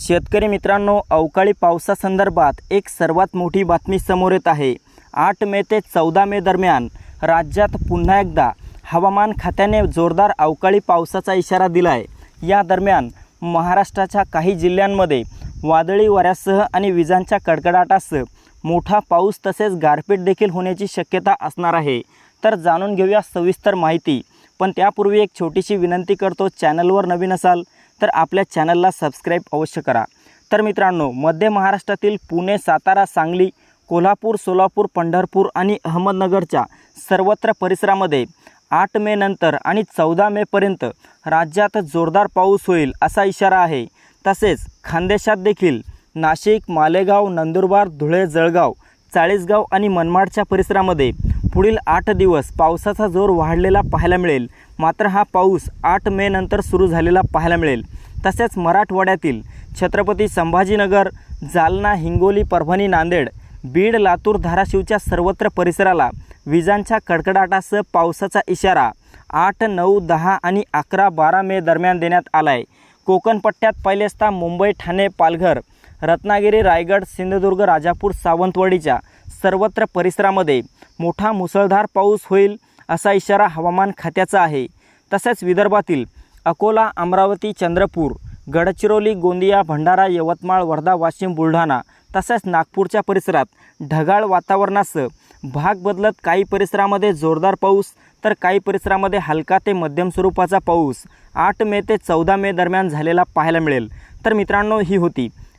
शेतकरी मित्रांनो अवकाळी पावसासंदर्भात एक सर्वात मोठी बातमी समोर येत आहे. आठ मे ते चौदा मे दरम्यान राज्यात पुन्हा एकदा हवामान खात्याने जोरदार अवकाळी पावसाचा इशारा दिला आहे या दरम्यान महाराष्ट्राच्या काही जिल्ह्यांमध्ये वादळी वाऱ्यासह आणि विजांच्या कडकडाटासह मोठा पाऊस तसेच गारपीट देखील होण्याची शक्यता असणार आहे. तर जाणून घेऊया सविस्तर माहिती. पण त्यापूर्वी एक छोटीशी विनंती करतो चॅनलवर नवीन असाल तर आपल्या चॅनलला सबस्क्राईब अवश्य करा. तर मित्रांनो मध्य महाराष्ट्रातील पुणे सातारा सांगली कोल्हापूर सोलापूर पंढरपूर आणि अहमदनगरच्या सर्वत्र परिसरामध्ये आठ मे नंतर आणि चौदा मेपर्यंत राज्यात जोरदार पाऊस होईल असा इशारा आहे. तसेच खानदेशात देखील नाशिक मालेगाव नंदुरबार धुळे जळगाव चाळीसगाव आणि मनमाडच्या परिसरामध्ये पुढील आठ दिवस पावसाचा जोर वाढलेला पाहायला मिळेल. मात्र हा पाऊस आठ मे नंतर सुरू झालेला पाहायला मिळेल. तसेच मराठवाड्यातील छत्रपती संभाजीनगर जालना हिंगोली परभणी नांदेड बीड लातूर धाराशिवच्या सर्वत्र परिसराला विजांच्या कडकडाटासह पावसाचा इशारा आठ नऊ दहा आणि अकरा बारा मे दरम्यान देण्यात आला आहे कोकणपट्ट्यात पहिले असता मुंबई ठाणे पालघर रत्नागिरी रायगड सिंधुदुर्ग राजापूर सावंतवाडीच्या सर्वत्र परिसरामध्ये मोठा मुसळधार पाऊस होईल असा इशारा हवामान खात्याचा आहे. तसेच विदर्भातील अकोला अमरावती चंद्रपूर गडचिरोली गोंदिया भंडारा यवतमाळ वर्धा वाशिम बुलढाणा तसेच नागपूरच्या परिसरात ढगाळ वातावरणासह भाग बदलत काही परिसरामध्ये जोरदार पाऊस तर काही परिसरामध्ये हलका ते मध्यम स्वरूपाचा पाऊस आठ मे ते चौदा मे दरम्यान झालेला पाहायला मिळेल. तर मित्रांनो ही होती